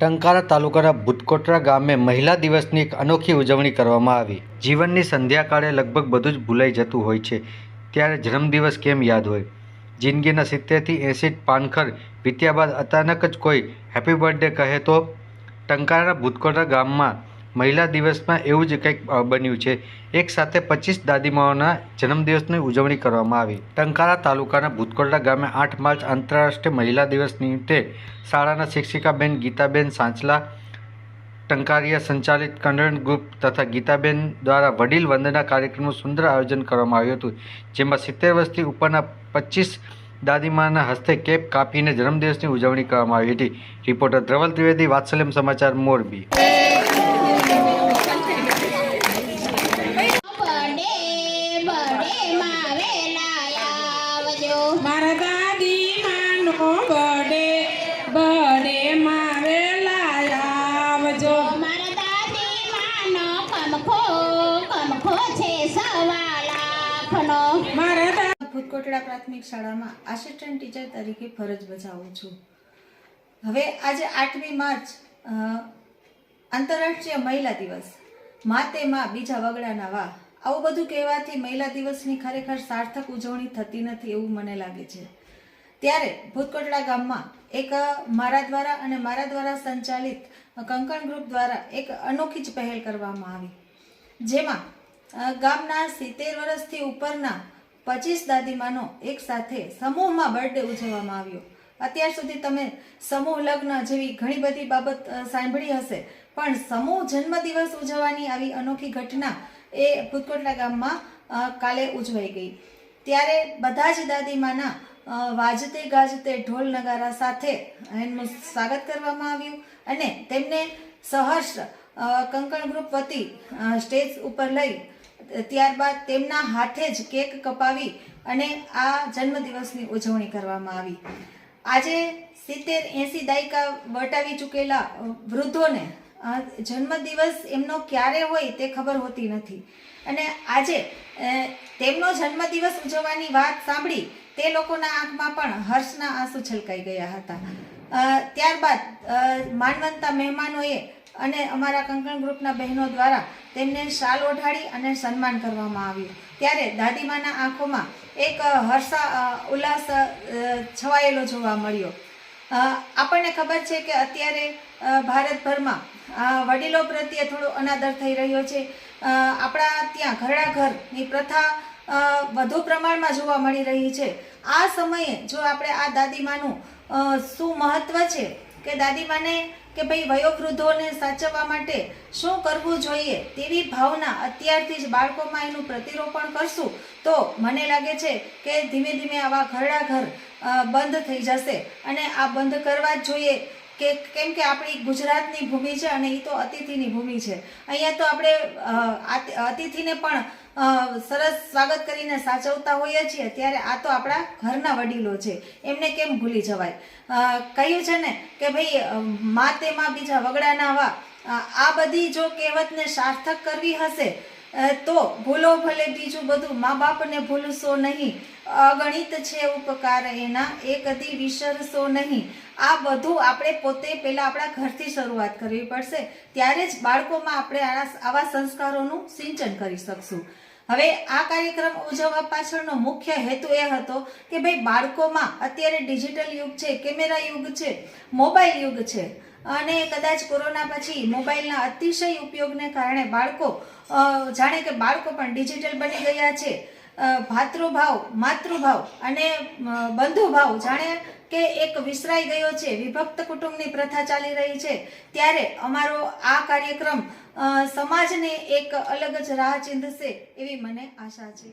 ટંકારા તાલુકાના ભૂતકોટરા ગામે મહિલા દિવસની એક અનોખી ઉજવણી કરવામાં આવી. જીવનની સંધ્યાકાળે લગભગ બધું જ ભૂલાઈ જતું હોય છે. ત્યારે જન્મદિવસ કેમ યાદ હોય? જિંદગીના સિત્તેરથી એંસી પાનખર વીત્યા બાદ અચાનક જ કોઈ હેપી બર્થડે કહે તો ટંકારાના ભૂતકોટરા ગામમાં મહિલા દિવસમાં એવું જ કંઈક બન્યું છે. એક સાથે પચીસ દાદીમાઓના જન્મદિવસની ઉજવણી કરવામાં આવી. ટંકારા તાલુકાના ભૂતકોટરા ગામે આઠ માર્ચ આંતરરાષ્ટ્રીય મહિલા દિવસ નિમિત્તે શાળાના શિક્ષિકાબેન ગીતાબેન સાંચલા, ટંકારિયા સંચાલિત કંડન ગ્રુપ તથા ગીતાબેન દ્વારા વડીલ વંદના કાર્યક્રમનું સુંદર આયોજન કરવામાં આવ્યું હતું. જેમાં સિત્તેર વર્ષથી ઉપરના પચીસ દાદીમાના હસ્તે કેપ કાપીને જન્મદિવસની ઉજવણી કરવામાં આવી હતી. રિપોર્ટર ધ્રવલ ત્રિવેદી, વાત્સલ્યમ સમાચાર મોરબી. દા પ્રાથમિક શાળામાં આસિસ્ટન્ટ ટીચર તરીકે ફરજ બજાવું છું. હવે આજે આઠમી માર્ચ આંતરરાષ્ટ્રીય મહિલા દિવસ. મા તે માં બીજા વગડાના વાહ. આવું બધું કહેવાથી મહિલા દિવસની ખરેખર સાર્થક ઉજવણી થતી નથી એવું મને લાગે છે. ત્યારે ભૂતકોટડા ગામમાં એક મારા દ્વારા અને મારા દ્વારા સંચાલિત કંકણ ગ્રુપ દ્વારા એક અનોખી જ પહેલ કરવામાં આવી. જેમાં ગામના સિત્તેર વર્ષથી ઉપરના પચીસ દાદીમાનો એક સાથે સમૂહમાં બર્થડે ઉજવવામાં આવ્યો. અત્યાર સુધી તમે સમૂહ લગ્ન જેવી ઘણી બધી બાબત સાંભળી હશે. પણ સમૂહ જન્મદિવસ ઉજવવાની આવી અનોખી ઘટના એ ભૂતકોટલા ગામમાં કાલે ઉજવાઈ ગઈ. ત્યારે બધા જ દાદીમાના વાજતે ગાજતે ઢોલ નગારા સાથે એમનું સ્વાગત કરવામાં આવ્યું અને તેમને સહર્ષ કંકણ ગ્રુપ વતી સ્ટેજ ઉપર લઈ ત્યારબાદ તેમના હાથે જ કેક કપાવી અને આ જન્મદિવસની ઉજવણી કરવામાં આવી. આજે સિત્તેર એંસી દાયકા વટાવી ચૂકેલા વૃદ્ધોને જન્મદિવસ એમનો ક્યારે હોય તે ખબર હોતી નથી. અને આજે તેમનો જન્મદિવસ ઉજવવાની વાત સાંભળી તે લોકોના આંખમાં પણ હર્ષના આંસુ છલકાઈ ગયા હતા. ત્યારબાદ માનવંતા મહેમાનોએ અને અમારા કંકણ ગ્રુપના બહેનો દ્વારા તેમને શાલ ઓઢાડી અને સન્માન કરવામાં આવ્યું. ત્યારે દાદીમાના આંખોમાં એક હર્ષા ઉલ્લાસ છવાયેલો જોવા મળ્યો. આપણને ખબર છે કે અત્યારે ભારતભરમાં વડીલો પ્રત્યે થોડો અનાદર થઈ રહ્યો છે. આપણા ત્યાં ઘરડા ઘરની પ્રથા વધુ પ્રમાણમાં જોવા મળી રહી છે. આ સમયે જો આપણે આ દાદીમાનું શું મહત્ત્વ છે કે દાદીમાને કે ભાઈ વયોવૃદ્ધોને સાચવવા માટે શું કરવું જોઈએ તેવી ભાવના અત્યારથી જ બાળકોમાં એનું પ્રતિરોપણ કરશું. તો મને લાગે છે કે ધીમે ધીમે આવા ઘરડા ઘર બંધ થઈ જશે અને આ બંધ કરવા જ જોઈએ કે કેમ કે આપણી ગુજરાતની ભૂમિ છે અને એ તો અતિથિની ભૂમિ છે. અહીંયા તો આપણે અતિથિને પણ સરસ સ્વાગત કરીને સાચવતા હોઈએ છીએ, ત્યારે આ તો આપણા ઘરના વડીલો છે. એમને કેમ ભૂલી જવાય? કહ્યું છે ને કે ભાઈ મા તેમાં બીજા વગડાના વા આ બધી જો કહેવતને સાર્થક કરવી હશે તો ભૂલો ભલે બીજું બધું મા બાપને ભૂલશો નહીં. અગણિત છે ઉપકાર એના એ કદી વિસરશો નહીં. આ બધું આપણે પોતે પહેલાં આપણા ઘરથી શરૂઆત કરવી પડશે. ત્યારે જ બાળકોમાં આપણે આવા સંસ્કારોનું સિંચન કરી શકશું. હવે આ કાર્યક્રમ ઉજવવા પાછળનો મુખ્ય હેતુ એ હતો કે ભાઈ બાળકોમાં અત્યારે ડિજિટલ યુગ છે, કેમેરા યુગ છે, મોબાઈલ યુગ છે. અને કદાચ કોરોના પછી મોબાઈલના અતિશય ઉપયોગને કારણે બાળકો જાણે કે બાળકો પણ ડિજિટલ બની ગયા છે. ભાતૃભાવ, માતૃભાવ અને બંધુભાવ જાણે કે એક વિસરાઈ ગયો છે. વિભક્ત કુટુંબની પ્રથા ચાલી રહી છે. ત્યારે અમારો આ કાર્યક્રમ સમાજને એક અલગ જ રાહ ચીંધશે એવી મને આશા છે.